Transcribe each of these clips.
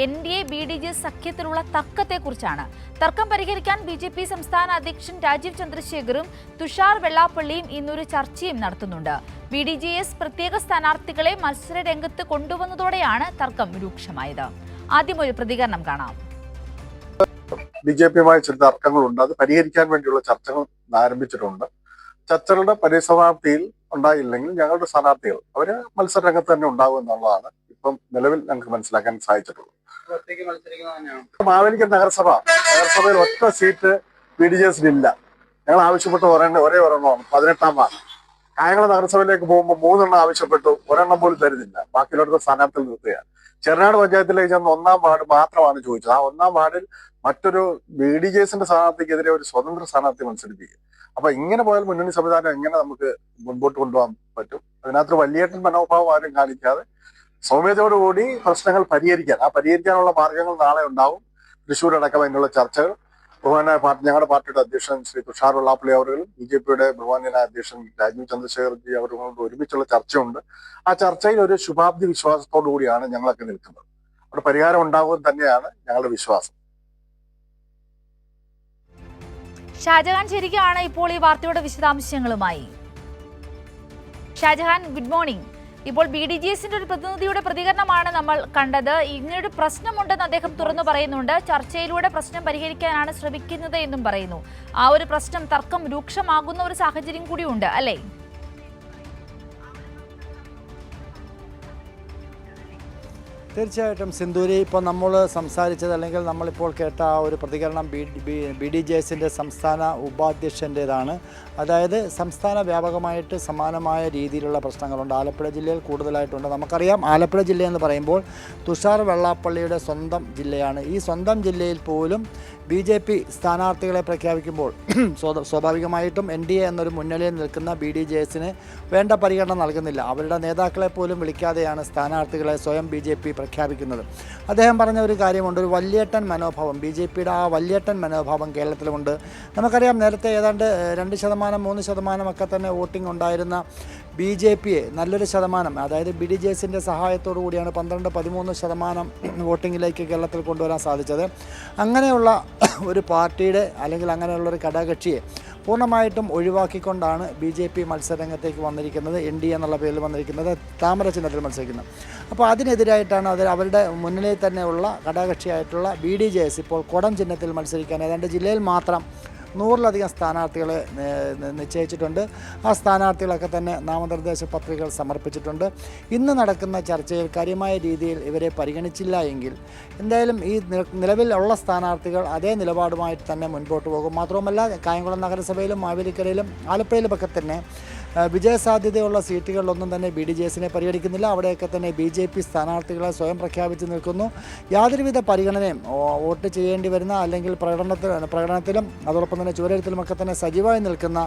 N D A B D J സഖ്യത്തിലുള്ള തർക്കത്തെക്കുറിച്ചാണ്. തർക്കം പരിഹരിക്കാൻ ബി ജെ പി സംസ്ഥാന അധ്യക്ഷൻ രാജീവ് ചന്ദ്രശേഖറും തുഷാർ വെള്ളാപ്പള്ളിയും ഇന്നൊരു ചർച്ചയും നടത്തുന്നുണ്ട്. ബി ഡി ജെ എസ് പ്രത്യേക സ്ഥാനാർത്ഥികളെ മത്സര രംഗത്ത് കൊണ്ടുവന്നതോടെയാണ് തർക്കം രൂക്ഷമായത്. ആദ്യം ഒരു പ്രതികരണം കാണാം. ബി ജെ പിയുമായി ചില തർക്കങ്ങളുണ്ട്. അത് പരിഹരിക്കാൻ വേണ്ടിയുള്ള ചർച്ചകൾ ആരംഭിച്ചിട്ടുണ്ട്. ചർച്ചകളുടെ പരിസമാപ്തിയിൽ ഉണ്ടായില്ലെങ്കിൽ ഞങ്ങളുടെ സ്ഥാനാർത്ഥികൾ അവർ മത്സര രംഗത്ത് തന്നെ ഉണ്ടാകും എന്നുള്ളതാണ് ഇപ്പം നിലവിൽ ഞങ്ങൾക്ക് മനസ്സിലാക്കാൻ സാധിച്ചിട്ടുള്ളത് മാവേലിക്കൽ നഗരസഭ നഗരസഭയിൽ ഒറ്റ സീറ്റ് ബി ഡി ജെ ഇല്ല. ഞങ്ങൾ ആവശ്യപ്പെട്ട് ഒരെണ്ണം ഒരേ ഒരെണ്ണമാണ് പതിനെട്ടാം വാർഡ്. കായംകുളം നഗരസഭയിലേക്ക് പോകുമ്പോൾ മൂന്നെണ്ണം ആവശ്യപ്പെട്ടു ഒരെണ്ണം പോലും തരുന്നില്ല. ബാക്കിയുള്ളവരുടെ സ്ഥാനാർത്ഥികൾ നിർത്തുകയാണ്. ചെറുനാട് പഞ്ചായത്തിലേക്ക് ചെന്ന ഒന്നാം വാർഡ് മാത്രമാണ് ചോദിച്ചത്. ആ ഒന്നാം വാർഡിൽ മറ്റൊരു ബി ഡി ജെ എസിന്റെ സ്ഥാനാർത്ഥിക്കെതിരെ ഒരു സ്വതന്ത്ര സ്ഥാനാർത്ഥി മത്സരിപ്പിക്കുക. അപ്പൊ ഇങ്ങനെ പോയാൽ മുന്നണി സംവിധാനം എങ്ങനെ നമുക്ക് മുൻപോട്ട് കൊണ്ടുപോകാൻ പറ്റും? അതിനകത്ത് വലിയേട്ടൻ മനോഭാവം ആരും കാണിക്കാതെ സൗമ്യതയോടുകൂടി പ്രശ്നങ്ങൾ പരിഹരിക്കാൻ ആ പരിഹരിക്കാനുള്ള മാർഗങ്ങൾ നാളെ ഉണ്ടാവും. തൃശ്ശൂർ അടക്കം എന്നുള്ള ചർച്ചകൾ. ബഹുമാനായ പാർട്ടി ഞങ്ങളുടെ പാർട്ടിയുടെ അധ്യക്ഷൻ ശ്രീ തുഷാർ വെള്ളാപ്പള്ളി അവരുകളും ബി ജെ പിയുടെ ബഹുമാനായ അധ്യക്ഷൻ രാജീവ് ചന്ദ്രശേഖർജി അവരുമായിട്ട് ഒരുമിച്ചുള്ള ചർച്ചയുണ്ട്. ആ ചർച്ചയിൽ ഒരു ശുഭാപ്തി വിശ്വാസത്തോടു കൂടിയാണ് ഞങ്ങളൊക്കെ നിൽക്കുന്നത്. അവിടെ പരിഹാരം ഉണ്ടാവുക തന്നെയാണ് ഞങ്ങളുടെ വിശ്വാസം. ഷാജഹാൻ ശരിക്കാണ് ഇപ്പോൾ ഈ വാർത്തയുടെ വിശദാംശങ്ങളുമായി. ഷാജഹാൻ ഗുഡ് മോർണിംഗ് ഇപ്പോൾ ബി ഡി ജി എസിന്റെ ഒരു പ്രതിനിധിയുടെ പ്രതികരണമാണ് നമ്മൾ കണ്ടത്. ഇങ്ങനൊരു പ്രശ്നമുണ്ടെന്ന് അദ്ദേഹം തുറന്നു പറയുന്നുണ്ട്. ചർച്ചയിലൂടെ പ്രശ്നം പരിഹരിക്കാനാണ് ശ്രമിക്കുന്നത് എന്നും പറയുന്നു. ആ ഒരു പ്രശ്നം തർക്കം രൂക്ഷമാകുന്ന ഒരു സാഹചര്യം കൂടിയുണ്ട് അല്ലേ? തീർച്ചയായിട്ടും സിന്ദൂരി ഇപ്പോൾ നമ്മൾ സംസാരിച്ചത് അല്ലെങ്കിൽ നമ്മളിപ്പോൾ കേട്ട ആ ഒരു പ്രതികരണം ബി ബി ഡി ജെ എസിന്റെ സംസ്ഥാന ഉപാധ്യക്ഷന്റേതാണ് അതായത് സംസ്ഥാന വ്യാപകമായിട്ട് സമാനമായ രീതിയിലുള്ള പ്രശ്നങ്ങളുണ്ട്. ആലപ്പുഴ ജില്ലയിൽ കൂടുതലായിട്ടുണ്ട്. നമുക്കറിയാം ആലപ്പുഴ ജില്ല എന്ന് പറയുമ്പോൾ തുഷാർ വെള്ളാപ്പള്ളിയുടെ സ്വന്തം ജില്ലയാണ്. ഈ സ്വന്തം ജില്ലയിൽ പോലും ബി ജെ പി സ്ഥാനാർത്ഥികളെ പ്രഖ്യാപിക്കുമ്പോൾ സ്വാഭാവികമായിട്ടും എൻ ഡി എ എന്നൊരു മുന്നണിയിൽ നിൽക്കുന്ന ബി ഡി ജെ എസിന് വേണ്ട പരിഗണന നൽകുന്നില്ല. അവരുടെ നേതാക്കളെ പോലും വിളിക്കാതെയാണ് സ്ഥാനാർത്ഥികളെ സ്വയം ബി ജെ പി പ്രഖ്യാപിക്കുന്നത്. അദ്ദേഹം പറഞ്ഞ ഒരു കാര്യമുണ്ട്. ഒരു വല്യേട്ടൻ മനോഭാവം. ബി ജെ പിയുടെ ആ വല്യേട്ടൻ മനോഭാവം കേരളത്തിലുമുണ്ട്. നമുക്കറിയാം നേരത്തെ ഏതാണ്ട് രണ്ട് ശതമാനം മൂന്ന് ശതമാനം ഒക്കെ തന്നെ വോട്ടിംഗ് ഉണ്ടായിരുന്ന ബി ജെ പിയെ നല്ലൊരു ശതമാനം അതായത് ബി ഡി ജെ എസിന്റെ സഹായത്തോടു കൂടിയാണ് പന്ത്രണ്ട് പതിമൂന്ന് ശതമാനം വോട്ടിങ്ങിലേക്ക് കേരളത്തിൽ കൊണ്ടുവരാൻ സാധിച്ചത്. അങ്ങനെയുള്ള ഒരു പാർട്ടിയുടെ അല്ലെങ്കിൽ അങ്ങനെയുള്ള ഒരു ഘടകകക്ഷിയെ പൂർണമായിട്ടും ഒഴിവാക്കിക്കൊണ്ടാണ് ബി ജെ പി മത്സരരംഗത്തേക്ക് വന്നിരിക്കുന്നത് എൻ ഡി എന്നുള്ള പേരിൽ വന്നിരിക്കുന്നത് താമര ചിഹ്നത്തിൽ മത്സരിക്കുന്നത്. അപ്പോൾ അതിനെതിരായിട്ടാണ് അത് അവരുടെ മുന്നിലെ തന്നെയുള്ള ഘടകകക്ഷിയായിട്ടുള്ള ബി ഡി ജെ എസ് ഇപ്പോൾ കുടം ചിഹ്നത്തിൽ മത്സരിക്കാൻ ഏതാണ്ട് ജില്ലയിൽ മാത്രം നൂറിലധികം സ്ഥാനാർത്ഥികളെ നിശ്ചയിച്ചിട്ടുണ്ട്. ആ സ്ഥാനാർത്ഥികളൊക്കെ തന്നെ നാമനിർദ്ദേശ പത്രികകൾ സമർപ്പിച്ചിട്ടുണ്ട്. ഇന്ന് നടക്കുന്ന ചർച്ചയിൽ കാര്യമായ രീതിയിൽ ഇവരെ പരിഗണിച്ചില്ല എങ്കിൽ എന്തായാലും ഈ നിലവിലുള്ള സ്ഥാനാർത്ഥികൾ അതേ നിലപാടുമായിട്ട് തന്നെ മുൻപോട്ട് പോകും. മാത്രവുമല്ല കായംകുളം നഗരസഭയിലും മാവേലിക്കരയിലും ആലപ്പുഴയിലുമൊക്കെ തന്നെ വിജയസാധ്യതയുള്ള സീറ്റുകളിലൊന്നും തന്നെ ബി ഡി ജെ എസിനെ പരിഗണിക്കുന്നില്ല. അവിടെയൊക്കെ തന്നെ ബി ജെ പി സ്ഥാനാർത്ഥികളെ സ്വയം പ്രഖ്യാപിച്ച് നിൽക്കുന്നു. യാതൊരുവിധ പരിഗണനയും വോട്ട് ചെയ്യേണ്ടി വരുന്ന അല്ലെങ്കിൽ പ്രകടനത്തിൽ പ്രകടനത്തിലും അതോടൊപ്പം തന്നെ ചുവരെഴുത്തിലുമൊക്കെ തന്നെ സജീവമായി നിൽക്കുന്ന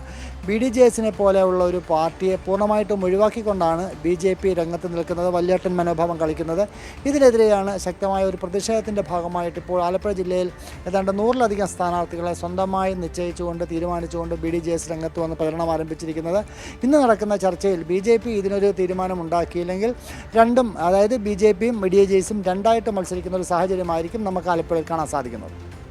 ബി ഡി ജെ എസിനെ പോലെയുള്ള ഒരു പാർട്ടിയെ പൂർണമായിട്ടും ഒഴിവാക്കിക്കൊണ്ടാണ് ബി ജെ പി രംഗത്ത് നിൽക്കുന്നത് വല്യേട്ടൻ മനോഭാവം കളിക്കുന്നത്. ഇതിനെതിരെയാണ് ശക്തമായ ഒരു പ്രതിഷേധത്തിന്റെ ഭാഗമായിട്ട് ഇപ്പോൾ ആലപ്പുഴ ജില്ലയിൽ ഏതാണ്ട് നൂറിലധികം സ്ഥാനാർത്ഥികളെ സ്വന്തമായി നിശ്ചയിച്ചുകൊണ്ട് തീരുമാനിച്ചുകൊണ്ട് ബി ഡി ജെ എസ് രംഗത്ത് വന്ന് പ്രചരണം ആരംഭിച്ചിരിക്കുന്നത്. ഇന്ന് നടക്കുന്ന ചർച്ചയിൽ ബി ജെ പി ഇതിനൊരു തീരുമാനം ഉണ്ടാക്കിയില്ലെങ്കിൽ രണ്ടും അതായത് ബി ജെ പിയും മിഡിയേജേഴ്സും രണ്ടായിട്ട് മത്സരിക്കുന്ന ഒരു സാഹചര്യമായിരിക്കും നമുക്ക് ആലപ്പുഴയിൽ കാണാൻ സാധിക്കുന്നത്.